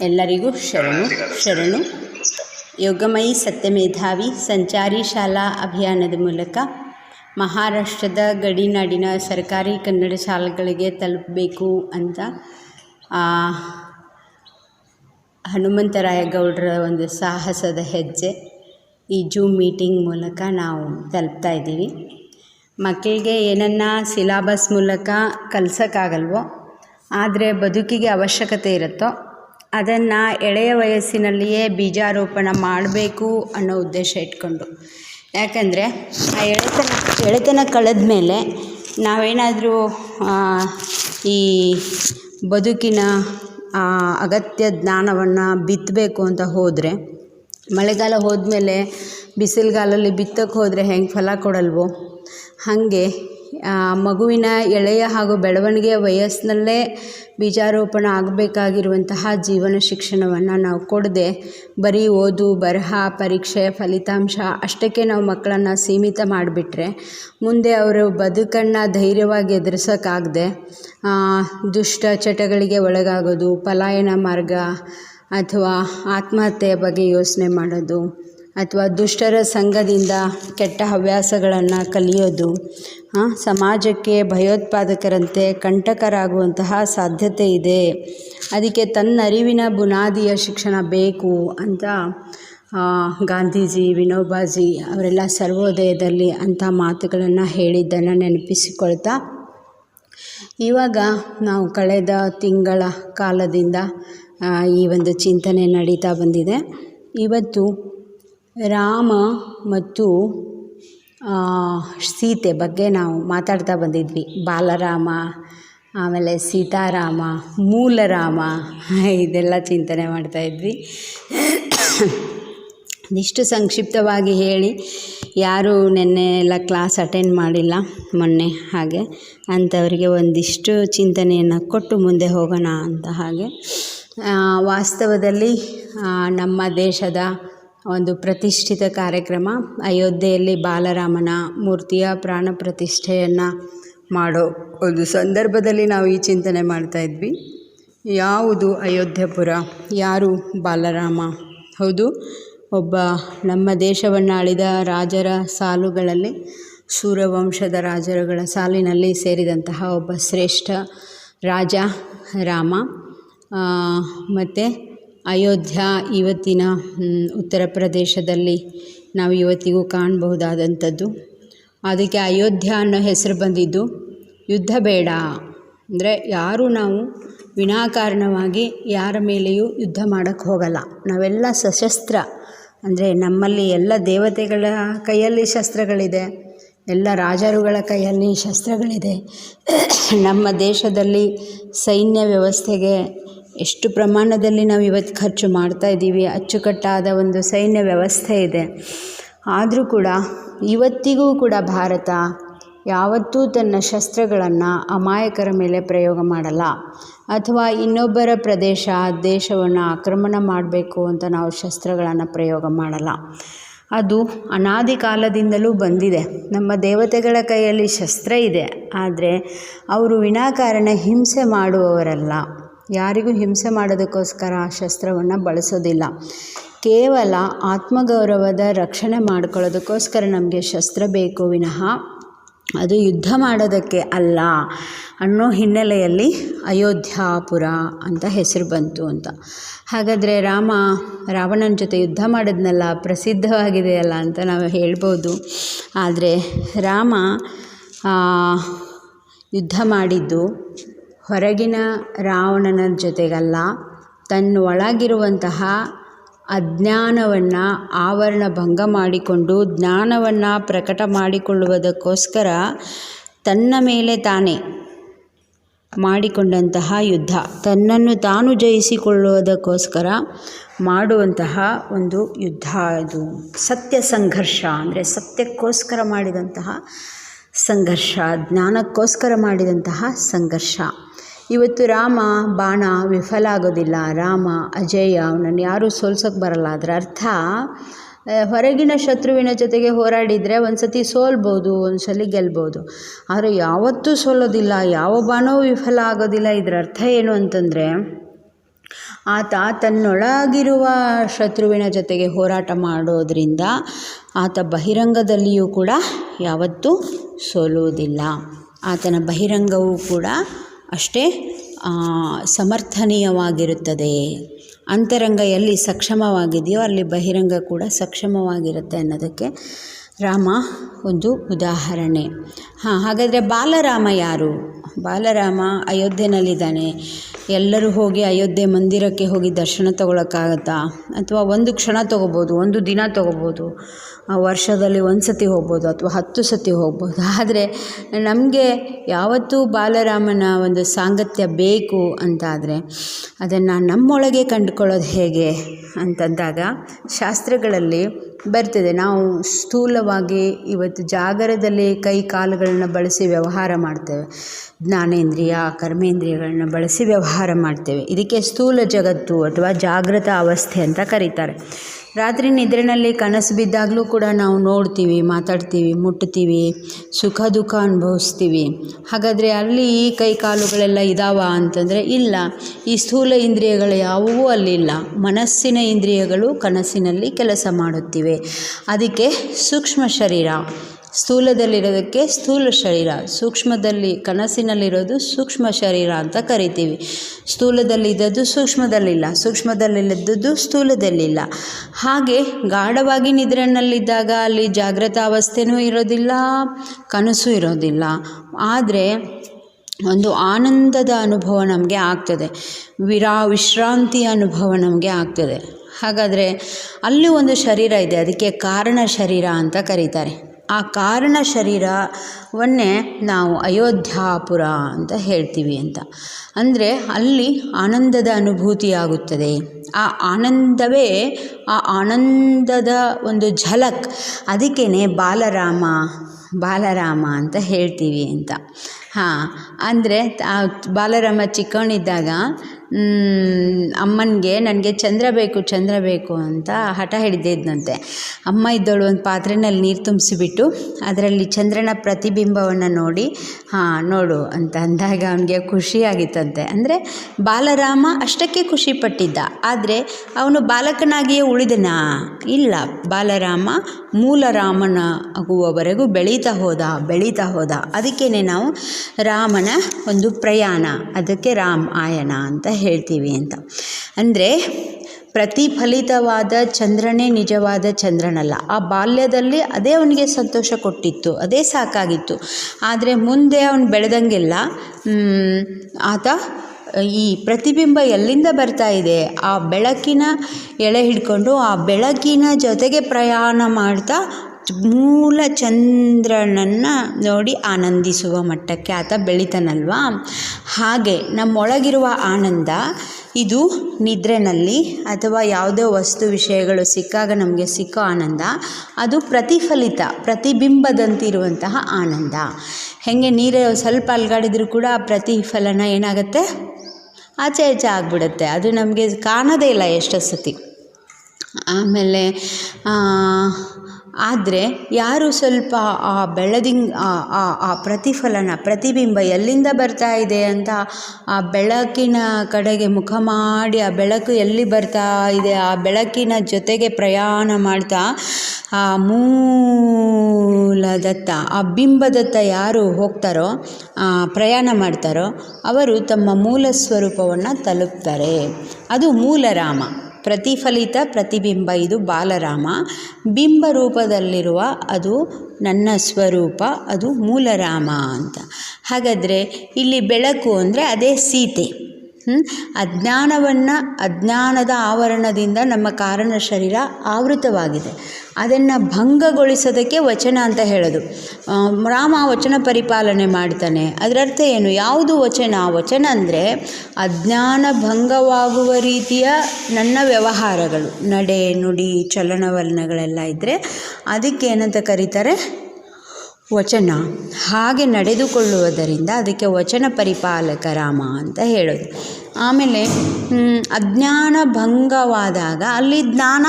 ಎಲ್ಲರಿಗೂ ಶರಣು ಶರಣು. ಯೋಗಮಯಿ ಸತ್ಯಮೇಧಾವಿ ಸಂಚಾರಿ ಶಾಲಾ ಅಭಿಯಾನದ ಮೂಲಕ ಮಹಾರಾಷ್ಟ್ರದ ಗಡಿನಾಡಿನ ಸರ್ಕಾರಿ ಕನ್ನಡ ಶಾಲೆಗಳಿಗೆ ತಲುಪಬೇಕು ಅಂತ ಹನುಮಂತರಾಯ ಗೌಡರ ಒಂದು ಸಾಹಸದ ಹೆಜ್ಜೆ ಈ ಜೂಮ್ ಮೀಟಿಂಗ್ ಮೂಲಕ ನಾವು ತಲುಪ್ತಾ ಇದ್ದೀವಿ. ಮಕ್ಕಳಿಗೆ ಏನನ್ನ ಸಿಲಾಬಸ್ ಮೂಲಕ ಕಲಿಸೋಕ್ಕಾಗಲ್ವೋ ಆದರೆ ಬದುಕಿಗೆ ಅವಶ್ಯಕತೆ ಇರುತ್ತೋ, ಅದನ್ನು ಎಳೆಯ ವಯಸ್ಸಿನಲ್ಲಿಯೇ ಬೀಜಾರೋಪಣ ಮಾಡಬೇಕು ಅನ್ನೋ ಉದ್ದೇಶ ಇಟ್ಕೊಂಡು. ಯಾಕಂದರೆ ಆ ಎಳೆತನ ಎಳೆತನ ಕಳೆದ ಮೇಲೆ ನಾವೇನಾದರೂ ಈ ಬದುಕಿನ ಅಗತ್ಯ ಜ್ಞಾನವನ್ನು ಬಿತ್ತಬೇಕು ಅಂತ ಹೋದರೆ, ಮಳೆಗಾಲ ಹೋದ್ಮೇಲೆ ಬಿಸಿಲುಗಾಲಲ್ಲಿ ಬಿತ್ತಕ್ಕೆ ಹೋದರೆ ಹೆಂಗೆ ಫಲ ಕೊಡಲ್ವೋ, ಹಾಗೆ ಮಗುವಿನ ಎಳೆಯ ಹಾಗೂ ಬೆಳವಣಿಗೆಯ ವಯಸ್ಸಿನಲ್ಲೇ ಬೀಜಾರೋಪಣ ಆಗಬೇಕಾಗಿರುವಂತಹ ಜೀವನ ಶಿಕ್ಷಣವನ್ನು ನಾವು ಕೊಡದೆ ಬರೀ ಓದು, ಬರಹ, ಪರೀಕ್ಷೆ, ಫಲಿತಾಂಶ ಅಷ್ಟಕ್ಕೆ ನಾವು ಮಕ್ಕಳನ್ನು ಸೀಮಿತ ಮಾಡಿಬಿಟ್ರೆ ಮುಂದೆ ಅವರು ಬದುಕನ್ನು ಧೈರ್ಯವಾಗಿ ಎದುರಿಸೋಕ್ಕಾಗದೆ ದುಷ್ಟ ಚಟಗಳಿಗೆ ಒಳಗಾಗೋದು, ಪಲಾಯನ ಮಾರ್ಗ ಅಥವಾ ಆತ್ಮಹತ್ಯೆಯ ಬಗ್ಗೆ ಯೋಚನೆ ಮಾಡೋದು ಅಥವಾ ದುಷ್ಟರ ಸಂಘದಿಂದ ಕೆಟ್ಟ ಹವ್ಯಾಸಗಳನ್ನು ಕಲಿಯೋದು ಸಮಾಜಕ್ಕೆ ಭಯೋತ್ಪಾದಕರಂತೆ ಕಂಟಕರಾಗುವಂತಹ ಸಾಧ್ಯತೆ ಇದೆ. ಅದಕ್ಕೆ ತನ್ನರಿವಿನ ಬುನಾದಿಯ ಶಿಕ್ಷಣ ಬೇಕು ಅಂತ ಗಾಂಧೀಜಿ, ವಿನೋಬಾಜಿ ಅವರೆಲ್ಲ ಸರ್ವೋದಯದಲ್ಲಿ ಅಂಥ ಮಾತುಗಳನ್ನು ಹೇಳಿದ್ದನ್ನು ನೆನಪಿಸಿಕೊಳ್ತಾ, ಇವಾಗ ನಾವು ಕಳೆದ ತಿಂಗಳ ಕಾಲದಿಂದ ಈ ಒಂದು ಚಿಂತನೆ ನಡೀತಾ ಬಂದಿದೆ. ಇವತ್ತು ರಾಮ ಮತ್ತು ಸೀತೆ ಬಗ್ಗೆ ನಾವು ಮಾತಾಡ್ತಾ ಬಂದಿದ್ವಿ. ಬಾಲರಾಮ, ಆಮೇಲೆ ಸೀತಾರಾಮ, ಮೂಲರಾಮ, ಇದೆಲ್ಲ ಚಿಂತನೆ ಮಾಡ್ತಾ ಇದ್ವಿ. ಇಷ್ಟು ಸಂಕ್ಷಿಪ್ತವಾಗಿ ಹೇಳಿ. ಯಾರು ನಿನ್ನೆ ಎಲ್ಲ ಕ್ಲಾಸ್ ಅಟೆಂಡ್ ಮಾಡಿಲ್ಲ ಮೊನ್ನೆ ಹಾಗೆ. ಅಂಥವರಿಗೆ ಒಂದಿಷ್ಟು ಚಿಂತನೆಯನ್ನು ಕೊಟ್ಟು ಮುಂದೆ ಹೋಗೋಣ ಅಂತ ಹಾಗೆ. ವಾಸ್ತವದಲ್ಲಿ ನಮ್ಮ ದೇಶದ ಒಂದು ಪ್ರತಿಷ್ಠಿತ ಕಾರ್ಯಕ್ರಮ, ಅಯೋಧ್ಯೆಯಲ್ಲಿ ಬಾಲರಾಮನ ಮೂರ್ತಿಯ ಪ್ರಾಣ ಪ್ರತಿಷ್ಠೆಯನ್ನು ಮಾಡೋ ಒಂದು ಸಂದರ್ಭದಲ್ಲಿ ನಾವು ಈ ಚಿಂತನೆ ಮಾಡ್ತಾ ಇದ್ವಿ. ಯಾವುದು ಅಯೋಧ್ಯಪುರ? ಯಾರು ಬಾಲರಾಮ? ಹೌದು, ಒಬ್ಬ ನಮ್ಮ ದೇಶವನ್ನು ಆಳಿದ ರಾಜರ ಸಾಲುಗಳಲ್ಲಿ ಸೂರ್ಯವಂಶದ ರಾಜರುಗಳ ಸಾಲಿನಲ್ಲಿ ಸೇರಿದಂತಹ ಒಬ್ಬ ಶ್ರೇಷ್ಠ ರಾಜ ರಾಮ. ಮತ್ತು ಅಯೋಧ್ಯ ಇವತ್ತಿನ ಉತ್ತರ ಪ್ರದೇಶದಲ್ಲಿ ನಾವು ಇವತ್ತಿಗೂ ಕಾಣಬಹುದಾದಂಥದ್ದು. ಅದಕ್ಕೆ ಅಯೋಧ್ಯ ಅನ್ನೋ ಹೆಸರು ಬಂದಿದ್ದು ಯುದ್ಧ ಬೇಡ. ಅಂದರೆ ಯಾರೂ ನಾವು ವಿನಾಕಾರಣವಾಗಿ ಯಾರ ಮೇಲೆಯೂ ಯುದ್ಧ ಮಾಡೋಕ್ಕೆ ಹೋಗಲ್ಲ. ನಾವೆಲ್ಲ ಸಶಸ್ತ್ರ. ಅಂದರೆ ನಮ್ಮಲ್ಲಿ ಎಲ್ಲ ದೇವತೆಗಳ ಕೈಯಲ್ಲಿ ಶಸ್ತ್ರಗಳಿದೆ, ಎಲ್ಲ ರಾಜರುಗಳ ಕೈಯಲ್ಲಿ ಶಸ್ತ್ರಗಳಿದೆ. ನಮ್ಮ ದೇಶದಲ್ಲಿ ಸೈನ್ಯ ವ್ಯವಸ್ಥೆಗೆ ಎಷ್ಟು ಪ್ರಮಾಣದಲ್ಲಿ ನಾವು ಇವತ್ತು ಖರ್ಚು ಮಾಡ್ತಾ ಇದ್ದೀವಿ, ಅಚ್ಚುಕಟ್ಟಾದ ಒಂದು ಸೈನ್ಯ ವ್ಯವಸ್ಥೆ ಇದೆ. ಆದರೂ ಕೂಡ ಇವತ್ತಿಗೂ ಕೂಡ ಭಾರತ ಯಾವತ್ತೂ ತನ್ನ ಶಸ್ತ್ರಗಳನ್ನು ಅಮಾಯಕರ ಮೇಲೆ ಪ್ರಯೋಗ ಮಾಡಲ್ಲ. ಅಥವಾ ಇನ್ನೊಬ್ಬರ ಪ್ರದೇಶ, ದೇಶವನ್ನು ಆಕ್ರಮಣ ಮಾಡಬೇಕು ಅಂತ ನಾವು ಶಸ್ತ್ರಗಳನ್ನು ಪ್ರಯೋಗ ಮಾಡಲ್ಲ. ಅದು ಅನಾದಿ ಕಾಲದಿಂದಲೂ ಬಂದಿದೆ. ನಮ್ಮ ದೇವತೆಗಳ ಕೈಯಲ್ಲಿ ಶಸ್ತ್ರ ಇದೆ. ಆದರೆ ಅವರು ವಿನಾಕಾರಣ ಹಿಂಸೆ ಮಾಡುವವರಲ್ಲ. ಯಾರಿಗೂ ಹಿಂಸೆ ಮಾಡೋದಕ್ಕೋಸ್ಕರ ಆ ಶಸ್ತ್ರವನ್ನು ಬಳಸೋದಿಲ್ಲ. ಕೇವಲ ಆತ್ಮಗೌರವದ ರಕ್ಷಣೆ ಮಾಡ್ಕೊಳ್ಳೋದಕ್ಕೋಸ್ಕರ ನಮಗೆ ಶಸ್ತ್ರ ಬೇಕು ವಿನಃ ಅದು ಯುದ್ಧ ಮಾಡೋದಕ್ಕೆ ಅಲ್ಲ ಅನ್ನೋ ಹಿನ್ನೆಲೆಯಲ್ಲಿ ಅಯೋಧ್ಯಾಪುರ ಅಂತ ಹೆಸರು ಬಂತು ಅಂತ. ಹಾಗಾದರೆ ರಾಮ, ರಾವಣನ ಜೊತೆ ಯುದ್ಧ ಮಾಡಿದ್ನಲ್ಲ ಪ್ರಸಿದ್ಧವಾಗಿದೆಯಲ್ಲ ಅಂತ ನಾವು ಹೇಳ್ಬೋದು. ಆದರೆ ರಾಮ ಯುದ್ಧ ಮಾಡಿದ್ದು ಹೊರಗಿನ ರಾವಣನ ಜೊತೆಗಲ್ಲ ತನ್ನ ಒಳಗಿರುವಂತಹ ಅಜ್ಞಾನವನ್ನು ಆವರಣ ಭಂಗ ಮಾಡಿಕೊಂಡು ಜ್ಞಾನವನ್ನು ಪ್ರಕಟ ಮಾಡಿಕೊಳ್ಳುವುದಕ್ಕೋಸ್ಕರ ತನ್ನ ಮೇಲೆ ತಾನೇ ಮಾಡಿಕೊಂಡಂತಹ ಯುದ್ಧ. ತನ್ನನ್ನು ತಾನು ಜಯಿಸಿಕೊಳ್ಳುವುದಕ್ಕೋಸ್ಕರ ಮಾಡುವಂತಹ ಒಂದು ಯುದ್ಧ ಇದು. ಸತ್ಯ ಸಂಘರ್ಷ ಅಂದರೆ ಸತ್ಯಕ್ಕೋಸ್ಕರ ಮಾಡಿದಂತಹ ಸಂಘರ್ಷ, ಜ್ಞಾನಕ್ಕೋಸ್ಕರ ಮಾಡಿದಂತಹ ಸಂಘರ್ಷ. ಇವತ್ತು ರಾಮ ಬಾಣ ವಿಫಲ ಆಗೋದಿಲ್ಲ. ರಾಮ, ಅಜೇಯ, ಅವನನ್ನು ಯಾರೂ ಸೋಲ್ಸೋಕ್ಕೆ ಬರಲ್ಲ. ಅದರ ಅರ್ಥ ಹೊರಗಿನ ಶತ್ರುವಿನ ಜೊತೆಗೆ ಹೋರಾಡಿದರೆ ಒಂದು ಸತಿ ಸೋಲ್ಬೋದು ಒಂದು ಸಲ ಗೆಲ್ಬೋದು. ಆದರೆ ಯಾವತ್ತೂ ಸೋಲೋದಿಲ್ಲ, ಯಾವ ಬಾಣವೂ ವಿಫಲ ಆಗೋದಿಲ್ಲ. ಇದರ ಅರ್ಥ ಏನು ಅಂತಂದರೆ ಆತ ತನ್ನೊಳಗಿರುವ ಶತ್ರುವಿನ ಜೊತೆಗೆ ಹೋರಾಟ ಮಾಡೋದರಿಂದ ಆತ ಬಹಿರಂಗದಲ್ಲಿಯೂ ಕೂಡ ಯಾವತ್ತೂ ಸೋಲುವುದಿಲ್ಲ. ಆತನ ಬಹಿರಂಗವೂ ಕೂಡ ಅಷ್ಟೇ ಸಮರ್ಥನೀಯವಾಗಿರುತ್ತದೆ. ಅಂತರಂಗ ಎಲ್ಲಿ ಸಕ್ಷಮವಾಗಿದೆಯೋ ಅಲ್ಲಿ ಬಹಿರಂಗ ಕೂಡ ಸಕ್ಷಮವಾಗಿರುತ್ತೆ ಅನ್ನೋದಕ್ಕೆ ರಾಮ ಒಂದು ಉದಾಹರಣೆ. ಹಾಂ, ಹಾಗಾದರೆ ಬಾಲರಾಮ ಯಾರು? ಬಾಲರಾಮ ಅಯೋಧ್ಯೆಯಲ್ಲಿದ್ದಾನೆ ಎಲ್ಲರೂ ಹೋಗಿ ಅಯೋಧ್ಯೆ ಮಂದಿರಕ್ಕೆ ಹೋಗಿ ದರ್ಶನ ತಗೊಳಕ್ಕಾಗತ್ತಾ? ಅಥವಾ ಒಂದು ಕ್ಷಣ ತೊಗೋಬೋದು, ಒಂದು ದಿನ ತೊಗೋಬೋದು ವರ್ಷದಲ್ಲಿ ಒಂದು ಸತಿ ಹೋಗ್ಬೋದು ಅಥವಾ ಹತ್ತು ಸತಿ ಹೋಗ್ಬೋದು? ಆದರೆ ನಮಗೆ ಯಾವತ್ತೂ ಬಾಲರಾಮನ ಒಂದು ಸಾಂಗತ್ಯ ಬೇಕು ಅಂತಾದರೆ ಅದನ್ನು ನಮ್ಮೊಳಗೆ ಕಂಡುಕೊಳ್ಳೋದು ಹೇಗೆ ಅಂತಂದಾಗ ಶಾಸ್ತ್ರಗಳಲ್ಲಿ ಬರ್ತಿದೆ. ನಾವು ಸ್ಥೂಲವಾಗಿ ಇವತ್ತು ಜಾಗರದಲ್ಲಿ ಕೈ ಕಾಲುಗಳನ್ನ ಬಳಸಿ ವ್ಯವಹಾರ ಮಾಡ್ತೇವೆ. ಜ್ಞಾನೇಂದ್ರಿಯ ಕರ್ಮೇಂದ್ರಿಯಗಳನ್ನು ಬಳಸಿ ವ್ಯವಹಾರ ಮಾಡ್ತೇವೆ. ಇದಕ್ಕೆ ಸ್ಥೂಲ ಜಗತ್ತು ಅಥವಾ ಜಾಗೃತ ಅವಸ್ಥೆ ಅಂತ ಕರೀತಾರೆ. ರಾತ್ರಿ ನಿದ್ರೆನಲ್ಲಿ ಕನಸು ಬಿದ್ದಾಗಲೂ ಕೂಡ ನಾವು ನೋಡ್ತೀವಿ, ಮಾತಾಡ್ತೀವಿ, ಮುಟ್ತೀವಿ, ಸುಖ ದುಃಖ ಅನುಭವಿಸ್ತೀವಿ. ಹಾಗಾದರೆ ಅಲ್ಲಿ ಈ ಕೈ ಕಾಲುಗಳೆಲ್ಲ ಇದಾವ ಅಂತಂದರೆ ಇಲ್ಲ. ಈ ಸ್ಥೂಲ ಇಂದ್ರಿಯಗಳು ಯಾವುವು ಅಲ್ಲಿಲ್ಲ ಮನಸ್ಸಿನ ಇಂದ್ರಿಯಗಳು ಕನಸಿನಲ್ಲಿ ಕೆಲಸ ಮಾಡುತ್ತಿವೆ. ಅದಕ್ಕೆ ಸೂಕ್ಷ್ಮ ಶರೀರ. ಸ್ಥೂಲದಲ್ಲಿರೋದಕ್ಕೆ ಸ್ಥೂಲ ಶರೀರ, ಸೂಕ್ಷ್ಮದಲ್ಲಿ ಕನಸಿನಲ್ಲಿರೋದು ಸೂಕ್ಷ್ಮ ಶರೀರ ಅಂತ ಕರಿತೀವಿ. ಸ್ಥೂಲದಲ್ಲಿದ್ದದ್ದು ಸೂಕ್ಷ್ಮದಲ್ಲಿಲ್ಲ ಸೂಕ್ಷ್ಮದಲ್ಲಿದ್ದದ್ದು ಸ್ಥೂಲದಲ್ಲಿಲ್ಲ. ಹಾಗೆ ಗಾಢವಾಗಿ ನಿದ್ರೆನಲ್ಲಿದ್ದಾಗ ಅಲ್ಲಿ ಜಾಗೃತ ಇರೋದಿಲ್ಲ, ಕನಸು ಇರೋದಿಲ್ಲ. ಆದರೆ ಒಂದು ಆನಂದದ ಅನುಭವ ನಮಗೆ ಆಗ್ತದೆ. ವಿರಾ ವಿಶ್ರಾಂತಿಯ ಅನುಭವ ನಮಗೆ ಆಗ್ತದೆ. ಹಾಗಾದರೆ ಅಲ್ಲಿ ಒಂದು ಶರೀರ ಇದೆ, ಅದಕ್ಕೆ ಕಾರಣ ಶರೀರ ಅಂತ ಕರೀತಾರೆ. ಆ ಕಾರಣ ಶರೀರವನ್ನೇ ನಾವು ಅಯೋಧ್ಯಾಪುರ ಅಂತ ಹೇಳ್ತೀವಿ ಅಂತ. ಅಂದರೆ ಅಲ್ಲಿ ಆನಂದದ ಅನುಭೂತಿಯಾಗುತ್ತದೆ. ಆ ಆನಂದವೇ ಆ ಆನಂದದ ಒಂದು ಝಲಕ್. ಅದಕ್ಕೇ ಬಾಲರಾಮ ಬಾಲರಾಮ ಅಂತ ಹೇಳ್ತೀವಿ ಅಂತ. ಹಾಂ, ಅಂದರೆ ಬಾಲರಾಮ ಚಿಕ್ಕವನಿದ್ದಾಗ ಅಮ್ಮನಿಗೆ ನನಗೆ ಚಂದ್ರ ಬೇಕು ಚಂದ್ರ ಬೇಕು ಅಂತ ಹಠ ಹಿಡಿದಿದ್ದಂತೆ ಅಮ್ಮ ಇದ್ದವಳು ಒಂದು ಪಾತ್ರೆನಲ್ಲಿ ನೀರು ತುಂಬಿಸಿಬಿಟ್ಟು, ಅದರಲ್ಲಿ ಚಂದ್ರನ ಪ್ರತಿಬಿಂಬವನ್ನು ನೋಡಿ, ಹಾಂ, ನೋಡು ಅಂತ ಅಂದಾಗ ಅವನಿಗೆ ಖುಷಿಯಾಗಿತ್ತಂತೆ ಅಂದರೆ ಬಾಲರಾಮ ಅಷ್ಟಕ್ಕೆ ಖುಷಿಪಟ್ಟಿದ್ದ ಆದರೆ ಅವನು ಬಾಲಕನಾಗಿಯೇ ಉಳಿದನಾ? ಇಲ್ಲ, ಬಾಲರಾಮ ಮೂಲ ರಾಮನ ಆಗುವವರೆಗೂ ಬೆಳೀತಾ ಹೋದ ಬೆಳೀತಾ ಹೋದ. ಅದಕ್ಕೇ ನಾವು ರಾಮನ ಒಂದು ಪ್ರಯಾಣ, ಅದಕ್ಕೆ ರಾಮ್ ಆಯನ ಅಂತ ಹೇಳ್ತೀವಿ ಅಂತ. ಅಂದರೆ ಪ್ರತಿಫಲಿತವಾದ ಚಂದ್ರನೇ ನಿಜವಾದ ಚಂದ್ರನಲ್ಲ. ಆ ಬಾಲ್ಯದಲ್ಲಿ ಅದೇ ಅವನಿಗೆ ಸಂತೋಷ ಕೊಟ್ಟಿತ್ತು, ಅದೇ ಸಾಕಾಗಿತ್ತು. ಆದರೆ ಮುಂದೆ ಅವನು ಬೆಳೆದಂಗೆಲ್ಲ ಆತ ಈ ಪ್ರತಿಬಿಂಬ ಎಲ್ಲಿಂದ ಬರ್ತಾ ಇದೆ? ಆ ಬೆಳಕಿನ ಎಳೆ ಹಿಡ್ಕೊಂಡು ಆ ಬೆಳಕಿನ ಜೊತೆಗೆ ಪ್ರಯಾಣ ಮಾಡ್ತಾ ಮೂಲ ಚಂದ್ರನನ್ನು ನೋಡಿ ಆನಂದಿಸುವ ಮಟ್ಟಕ್ಕೆ ಆತ ಬೆಳಿತಾನಲ್ವಾ? ಹಾಗೆ ನಮ್ಮೊಳಗಿರುವ ಆನಂದ, ಇದು ನಿದ್ರೆನಲ್ಲಿ ಅಥವಾ ಯಾವುದೇ ವಸ್ತು ವಿಷಯಗಳು ಸಿಕ್ಕಾಗ ನಮಗೆ ಸಿಕ್ಕೋ ಆನಂದ, ಅದು ಪ್ರತಿಫಲಿತ, ಪ್ರತಿಬಿಂಬದಂತಿರುವಂತಹ ಆನಂದ. ಹೇಗೆ ನೀರು ಸ್ವಲ್ಪ ಅಲ್ಗಾಡಿದರೂ ಕೂಡ ಆ ಪ್ರತಿಫಲನ ಏನಾಗುತ್ತೆ? ಆಚೆ ಆಚೆ ಆಗ್ಬಿಡುತ್ತೆ. ಅದು ನಮಗೆ ಕಾಣೋದೇ ಇಲ್ಲ ಎಷ್ಟೋ ಸತಿ. ಆಮೇಲೆ ಆದರೆ ಯಾರು ಸ್ವಲ್ಪ ಆ ಬೆಳದಿಂಗ್, ಆ ಪ್ರತಿಫಲನ, ಪ್ರತಿಬಿಂಬ ಎಲ್ಲಿಂದ ಬರ್ತಾ ಇದೆ ಅಂತ ಆ ಬೆಳಕಿನ ಕಡೆಗೆ ಮುಖ ಮಾಡಿ, ಆ ಬೆಳಕು ಎಲ್ಲಿ ಬರ್ತಾ ಇದೆ, ಆ ಬೆಳಕಿನ ಜೊತೆಗೆ ಪ್ರಯಾಣ ಮಾಡ್ತಾ, ಆ ಮೂಲದತ್ತ, ಆ ಬಿಂಬದತ್ತ ಯಾರು ಹೋಗ್ತಾರೋ ಪ್ರಯಾಣ ಮಾಡ್ತಾರೋ, ಅವರು ತಮ್ಮ ಮೂಲ ಸ್ವರೂಪವನ್ನು ತಲುಪ್ತಾರೆ. ಅದು ಮೂಲರಾಮ ಪ್ರತಿಫಲಿತ ಪ್ರತಿಬಿಂಬ ಇದು ಬಾಲರಾಮ. ಬಿಂಬ ರೂಪದಲ್ಲಿರುವ ಅದು ನನ್ನ ಸ್ವರೂಪ, ಅದು ಮೂಲರಾಮ ಅಂತ. ಹಾಗಾದರೆ ಇಲ್ಲಿ ಬೆಳಕು ಅಂದರೆ ಅದೇ ಸೀತೆ. ಅಜ್ಞಾನವನ್ನು ಅಜ್ಞಾನದ ಆವರಣದಿಂದ ನಮ್ಮ ಕಾರಣ ಶರೀರ ಆವೃತವಾಗಿದೆ. ಅದನ್ನು ಭಂಗಗೊಳಿಸೋದಕ್ಕೆ ವಚನ ಅಂತ ಹೇಳೋದು. ರಾಮ ವಚನ ಪರಿಪಾಲನೆ ಮಾಡ್ತಾನೆ. ಅದರರ್ಥ ಏನು? ಯಾವುದು ವಚನ? ವಚನ ಅಂದರೆ ಅಜ್ಞಾನ ಭಂಗವಾಗುವ ರೀತಿಯ ನನ್ನ ವ್ಯವಹಾರಗಳು. ನಡೆ, ನುಡಿ, ಚಲನವಲನಗಳೆಲ್ಲ ಇದ್ದರೆ ಅದಕ್ಕೆ ಏನಂತ ಕರೀತಾರೆ? ವಚನ. ಹಾಗೆ ನಡೆದುಕೊಳ್ಳುವುದರಿಂದ ಅದಕ್ಕೆ ವಚನ ಪರಿಪಾಲಕ ರಾಮ ಅಂತ ಹೇಳೋದು. ಆಮೇಲೆ ಅಜ್ಞಾನ ಭಂಗವಾದಾಗ ಅಲ್ಲಿ ಜ್ಞಾನ